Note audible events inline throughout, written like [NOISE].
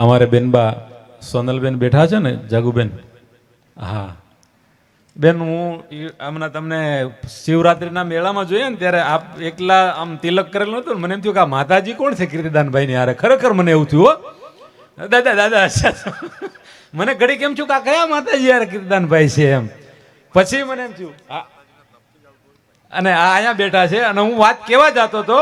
અમારે બેનબા સોનલબેન બેઠા છે ને, જાગુબેન. હા. બેન, હું હમણાં તમને શિવરાત્રિના મેળામાં જોઈએ ને, ત્યારે આપ એકલા આમ તિલક કરેલું હતું મને એમ થયું કે આ માતાજી કોણ છે કીર્તિદાનભાઈ ની હારે? ખરેખર મને એવું થયું, હો. દાદા દાદા મને ઘડી કેમ છું કે આ કયા માતાજી યાર કીર્તિદાનભાઈ છે એમ. પછી મને એમ થયું અને આ અહીંયા બેઠા છે, અને હું વાત કેવા જતો હતો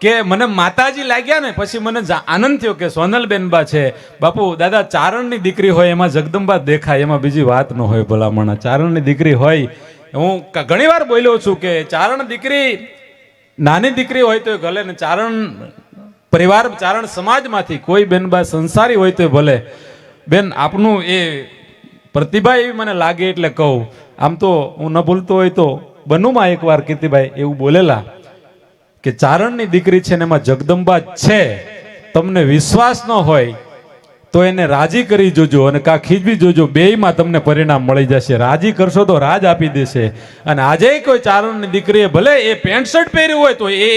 કે મને માતાજી લાગ્યા ને, પછી મને આનંદ થયો કે સોનલબેનબા છે. બાપુ, દાદા, ચારણની દીકરી હોય એમાં જગદંબા દેખાય, એમાં બીજી વાત ન હોય ભલામણા. ચારણની દીકરી હોય, હું ઘણી વાર બોલ્યો છું કે ચારણ દીકરી, નાની દીકરી હોય તો ભલે ને ચારણ પરિવાર, ચારણ સમાજમાંથી કોઈ બેનબા સંસારી હોય તો ભલે. બેન, આપનું એ પ્રતિભા એવી મને લાગે એટલે કહું. આમ તો હું ન ભૂલતો હોય તો બનુમાં એકવાર કીર્તિભાઈ એવું બોલેલા. કે ચારણની દીકરી છે ને એમાં જગદંબા છે. તમને વિશ્વાસ ન હોય તો એને રાજી કરી જોજો અને કા ખીજવી જોજો. બેયમાં તમને પરિણામ મળી જશે. રાજી કરશો તો રાજ આપી દેશે. અને આજે કોઈ ચારણની દીકરીએ ભલે એ પેન્ટ શર્ટ પહેર્યું હોય તો એ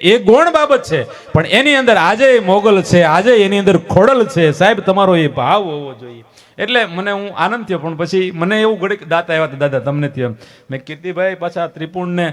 એ ગૌણ બાબત છે. પણ એની અંદર આજે મોગલ છે, આજે એની અંદર ખોડલ છે. સાહેબ, તમારો એ ભાવ હોવો જોઈએ. એટલે મને હું આનંદ થયો, પણ પછી મને એવું ઘડીક દાતા આવ્યા દાદા, તમને થયો. મેં કીર્તિભાઈ પાછા ત્રિપુણને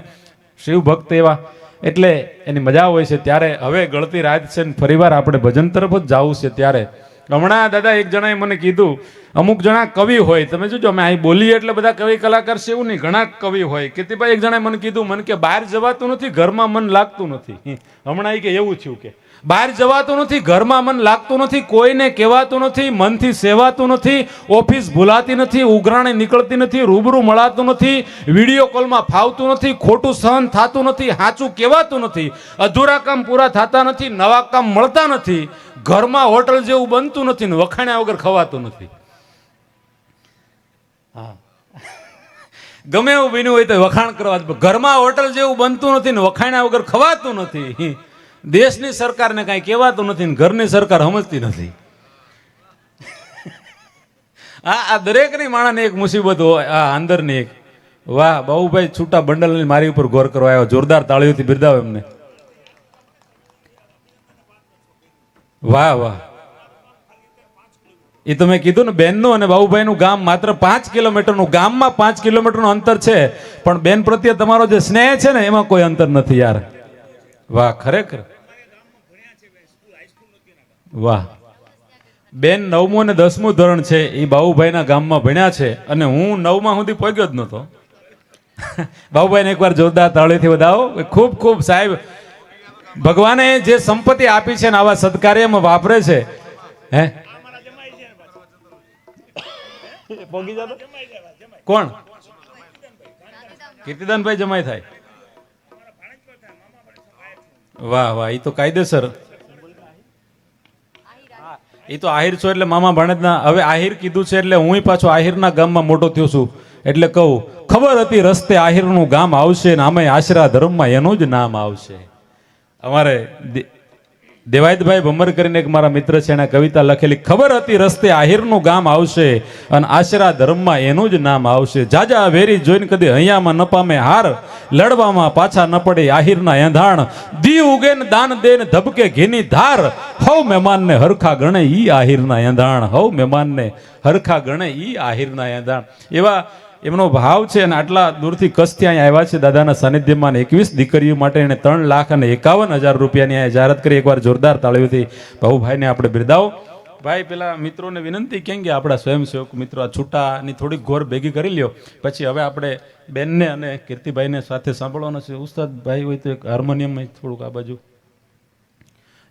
શિવ ભક્ત એવા એટલે એની મજા હોય છે ત્યારે હવે ગળતી રાત છે ને ફરીવાર આપણે ભજન તરફ જ જવું છે ત્યારે. હમણાં દાદા એક જણાએ મને કીધું, અમુક જણા કવિ હોય. તમે જોજો, અમે અહીં બોલીએ એટલે બધા કવિ કલાકાર છે એવું નહીં, ઘણા કવિ હોય. કીર્તિભાઈ એક જણાએ મને કીધું, મને કે બહાર જવાતું નથી, ઘરમાં મન લાગતું નથી. હમણાં એ કે એવું થયું કે બહાર જવાતું નથી, ઘરમાં મન લાગતું નથી, કોઈને કહેવાતું નથી, મનથી સેવાતું નથી, ઓફિસ ભૂલાતી નથી, ઉઘરાણી નીકળતી નથી, રૂબરૂ મળાતું નથી, વીડિયો કોલમાં ફાવતું નથી, ખોટું સહન થતું નથી સાચું કહેવાતું નથી, અધૂરા કામ પૂરા થતા નથી, નવા કામ મળતા નથી, ઘરમાં હોટલ જેવું બનતું નથી ને વખાણ્યા વગર ખવાતું નથી. હા. ગમે એવું બન્યું હોય તો વખાણ કરવા ઘરમાં હોટલ જેવું બનતું નથી ને વખાણ્યા વગર ખવાતું નથી. દેશની સરકારને કાંઈ કહેવાતું નથી ને ઘરની સરકાર સમજતી નથી. આ આ દરેકની માણસની એક મુસીબત હોય, આ અંદરની એક. વાહ બાબુભાઈ છૂટા બંડલની મારી ઉપર ગોર કરવા આવ્યો, જોરદાર તાળીઓથી બિરદાવ એમને. વાહ વાહ. એ તો મેં કીધું ને, બેનનું અને બાબુભાઈનું ગામ માત્ર પાંચ કિલોમીટરનું, ગામમાં પાંચ કિલોમીટરનું અંતર છે. પણ બેન પ્રત્યે તમારો જે સ્નેહ છે ને, એમાં કોઈ અંતર નથી યાર. વાહ, ખરેખર. વાહ. બેન નવમું અને દસમું ધોરણ છે એ બાબુભાઈના ગામમાં ભણ્યા છે અને હું નવમાં સુધી પહોંચ્યો જ નહોતો. બાબુભાઈને એકવાર જોરદાર તાળીથી વધાવો. ખૂબ ખૂબ સાહેબ ભગવાને જે સંપત્તિ આપી છે ને આવા સત્કાર્યમાં વાપરે છે. હે? કોણ? કીર્તિદાનભાઈ જમાઈ થાય. વાહ વાહ એ તો કાયદેસર એ તો આહિર છો એટલે મામા ભાણેજના હવે આહિર કીધું છે એટલે હું પાછો આહિરના ગામમાં મોટો થયો છું. એટલે કહું, ખબર હતી રસ્તે આહિરનું ગામ આવશે ને આમે આશરા ધર્મમાં એનું જ નામ આવશે. અમારે દેવાયતભાઈ ભમર કરીને એક મારા મિત્ર છે, એણે કવિતા લખેલી, ખબર હતી રસ્તે આહિરનું ગામ આવશે અને આશરા ધર્મમાં એનું જ નામ આવશે. જાજા વેરી જોઈને કદી અહીંયામાં ન પામે હાર, લડવામાં પાછા ન પડે આહિરના એંધાણ. દી ઉગે દાન દે ધબકે ઘીની ધાર, હવ મહેમાનને હરખા ગણે ઈ આહિરના એંધાણ. હવ મહેમાનને હરખા ગણે ઈ આહિરના એંધાણ. એવા એમનો ભાવ છે અને આટલા દૂરથી કચ્છથી અહીંયા આવ્યા છે. દાદાના સાનિધ્યમાં એકવીસ દીકરીઓ માટે એણે ત્રણ લાખ અને એકાવન હજાર રૂપિયાની અહીંયા જાહેરાત કરી. એકવાર જોરદાર તાળીઓથી ભાઉભાઈને આપણે બિરદાવો. ભાઈ, પેલા મિત્રોને વિનંતી, કેમ કે આપણા સ્વયંસેવક મિત્રો આ છૂટાની થોડીક ઘોર ભેગી કરી લ્યો. પછી હવે આપણે બેનને અને કીર્તિભાઈને સાથે સાંભળવાનો છે. ઉસ્તાદ ભાઈ હોય તો એક હાર્મોનિયમ થોડુંક આ બાજુ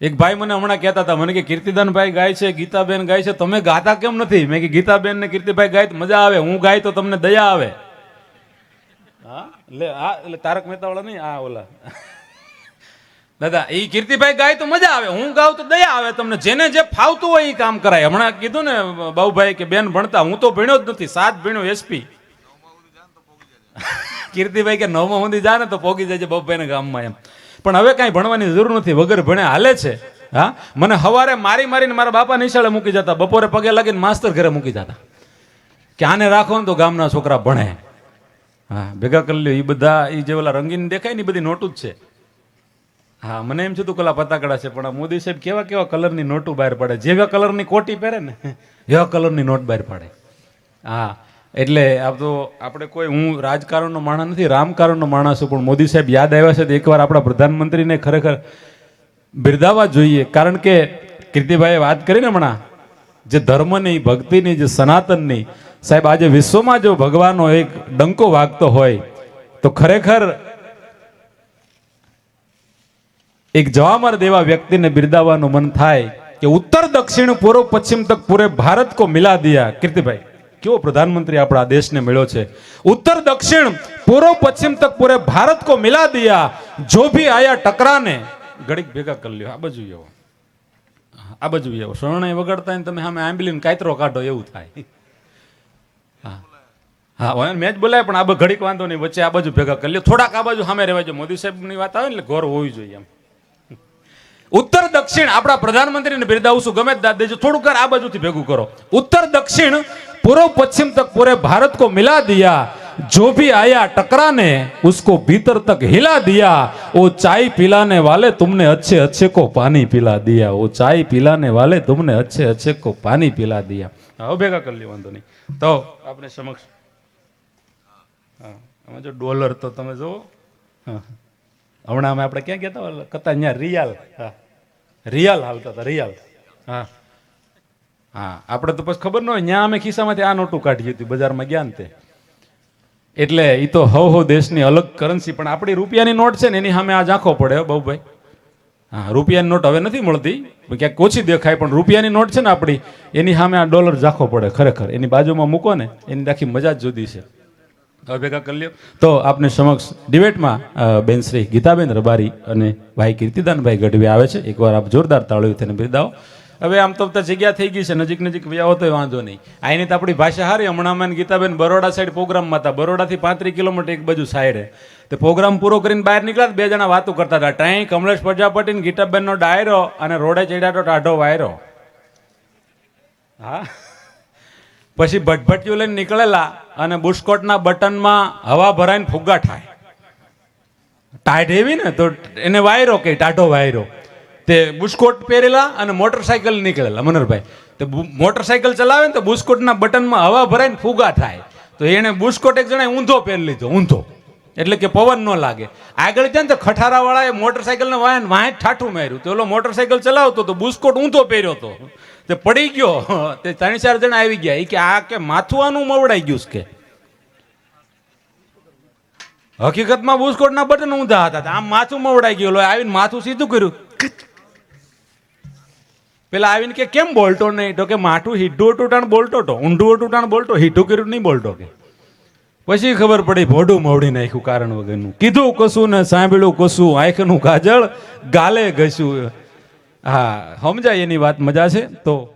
એક ભાઈ મને હમણાં કહેતા હતા, મને કે કીર્તિદાનભાઈ ગાય છે, ગીતાબેન ગાય છે, તમે ગાતા કેમ નથી? મેં કે ગીતાબેન ને કીર્તિભાઈ ગાય મજા આવે, હું ગાય તો તમને દયા આવે. હા? હા એટલે તારક મહેતા વાળા નહીં, આ ઓલા. દાદા એ કીર્તિભાઈ ગાય તો મજા આવે, હું ગાઉં તો દયા આવે, તમને જેને જે ફાવતું હોય એ કામ કરાય. હમણાં કીધું ને બાબુભાઈ કે બેન ભણતા, હું તો ભણ્યો જ નથી, સાત ભણ્યો એસપી કીર્તિભાઈ કે નવમાં સુધી જા ને તો પોગી જાય છે બાબુભાઈના ગામમાં એમ. પણ હવે કાંઈ ભણવાની જરૂર નથી. વગર ભણે હાલે છે. હા? મને સવારે મારી મારીને મારા બાપા નિશાળે મૂકી જતા. બપોરે પગે લાગીને માસ્તર ઘરે મૂકી જતા. કે આને રાખો ને તો ગામના છોકરા ભણે. હા, ભેગા કરી લ્યો. એ બધા એ જે ઓલા રંગીન દેખાય ને એ બધી નોટું જ છે. હા, મને એમ છે તું કલા પતાકડા છે, પણ મોદી સાહેબ કેવા કેવા કલરની નોટું બહાર પાડે. જેવા કલરની કોટી પહેરે ને એવા કલરની નોટ બહાર પાડે. હા. એટલે આ તો આપણે કોઈ, હું રાજકારણનો માણસ નથી, રામકારણનો માણસ છું, પણ મોદી સાહેબ યાદ આવ્યા છે તો એકવાર આપણા પ્રધાનમંત્રીને ખરેખર બિરદાવવા જોઈએ. કારણ કે કીર્તિભાઈએ વાત કરીને હમણાં, જે ધર્મની, ભક્તિની, જે સનાતનની, સાહેબ આજે વિશ્વમાં જો ભગવાનનો એક ડંકો વાગતો હોય, તો ખરેખર એક જવામર દેવા વ્યક્તિને બિરદાવવાનું મન થાય કે ઉત્તર દક્ષિણ પૂર્વ પશ્ચિમ તક પૂરે ભારત કો મિલા દિયા, કીર્તિભાઈ. કેવો પ્રધાનમંત્રી આપણા દેશને મળ્યો છે? ઉત્તર, દક્ષિણ, પૂર્વ, પશ્ચિમ તક પૂરે ભારત કો મિલા દિયા. જો ભી આયા ટકરાને, ઘડીક ભેગા કરી લ્યો. આ બાજુ આવો. આ બાજુ આવો. શરણાઈ વગાડતા તમે સામે આંબલીને કાયતરો કાઢો, એવું થાય. હા. હા મેચ બોલાય પણ આ ઘડીક વાંધો નહીં. વચ્ચે આ બાજુ ભેગા કરી લ્યો. થોડાક આ બાજુ સામે રહેવા મોદી સાહેબની વાત આવે ને, એટલે ગૌરવ હોવી જોઈએ એમ. ઉત્તર, દક્ષિણ આપણા પ્રધાનમંત્રીને બિરદાવશું ગમે જ દેજો થોડું કર આ બાજુથી ભેગું કરો. ઉત્તર, દક્ષિણ પૂર્વ પશ્ચિમ તક પૂરે ભારત કો મિલા દિયા जो भी आया टकराने उसको भीतर तक हिला दिया वो चाय पिलाने वाले तुमने अच्छे अच्छे को पानी पिला दिया वो चाय पिलाने वाले तुमने अच्छे अच्छे को पानी पिला दिया હવે ભેગા કરી લે વાંધો નહીં તો આપણે સમક્ષ હા આમાં જો ડોલર તો તમે જુઓ હા હમણાં અમે આપણે ક્યાં ગયા હતા કતા અહીંયા રિયાલ હા રિયાલ હાલતા હતા રિયાલ હા હા આપણે તો પછી ખબર ન હોય ત્યાં અમે ખિસ્સામાંથી આ નોટું કાઢી હતી બજારમાં ગયા તે. એટલે એ તો હવ હવ દેશની અલગ કરન્સી પણ આપણી રૂપિયાની નોટ છે ને એની સામે આ ઝાંખો પડે બહુ ભાઈ હા રૂપિયાની નોટ હવે નથી મળતી ક્યાંક ઓછી દેખાય પણ રૂપિયાની નોટ છે ને આપણી એની સામે આ ડોલર ઝાંખો પડે ખરેખર. એની બાજુમાં મૂકો ને એની આખી મજા જ જુદી છે. હવે ભેગા કરી લ્યો. તો આપને સમક્ષ ડિબેટમાં બેન શ્રી ગીતાબેન રબારી અને ભાઈ કીર્તિદાનભાઈ ગઢવી આવે છે. એકવાર આપ જોરદાર તાળીઓ તેને બિરદાવો. હવે આમ તો જગ્યા થઈ ગઈ છે, નજીક નજીક વ્યાવો તો વાંધો નહીં. આની તો આપણી ભાષા હારી. હમણાં ને ગીતાબેન બરોડા સાઈડ પ્રોગ્રામમાં હતા. બરોડાથી પાંત્રીસ કિલોમીટર એક બાજુ સાઈડે તે પ્રોગ્રામ પૂરો કરીને બહાર નીકળ્યા બે જણા વાતો કરતા હતા. ટાઈ કમલેશ પ્રજાપતિ ગીતાબેનનો ડાયરો અને રોડે ચડ્યા તો ટાઢો વાયરો. હા. પછી ભટભટિયું લઈને નીકળેલા અને બુસ્કોટના બટનમાં હવા ભરાઈને ફુગ્ગા થાય ટાઈટ એવી ને તો એને વાયરો કે ટાઢો વાયરો. તે બુસ્કોટ પહેરેલા અને મોટરસાયકલ નીકળેલા. મનોહરભાઈ, તો મોટરસાઇકલ ચલાવે ને તો બુસ્કોટના બટનમાં હવા ભરાઈને ફુગા થાય. તો એને બુસ્કોટ એક જણાએ ઊંધો પહેરી લીધો, ઊંધો. એટલે કે પવન ન લાગે. આગળ ને તો ખટારાવાળાએ મોટરસાયકલને વાહન વાંહે ઠાઠું માર્યું. તો ઓલો મોટરસાઇકલ ચલાવતો તો બુસ્કોટ ઊંધો પહેર્યો હતો તે પડી ગયો. [LAUGHS] તે ત્રણ ચાર જણા આવી ગયા. એ કે આ કે માથું આનું મવડાઈ ગયું કે? હકીકતમાં બુસ્કોટના બટન ઊંધા હતા. આમ માથું મવડાઈ ગયું. આવીને માથું સીધું કર્યું. પેલા આવીને કે કેમ બોલતો નહીં? તો કે માથું હીઢું ટૂટાણ બોલતો તો, ઊંધું ટૂટાણ બોલતો હીઢું કર્યું નહીં બોલતો કે. પછી ખબર પડી ભોડું મવડી નાખ્યું કારણ વગરનું. કીધું કશું ને સાંભળ્યું કશું, આંખનું કાજળ ગાલે ઘસ્યું. હા, સમજાય એની વાત, મજા છે? તો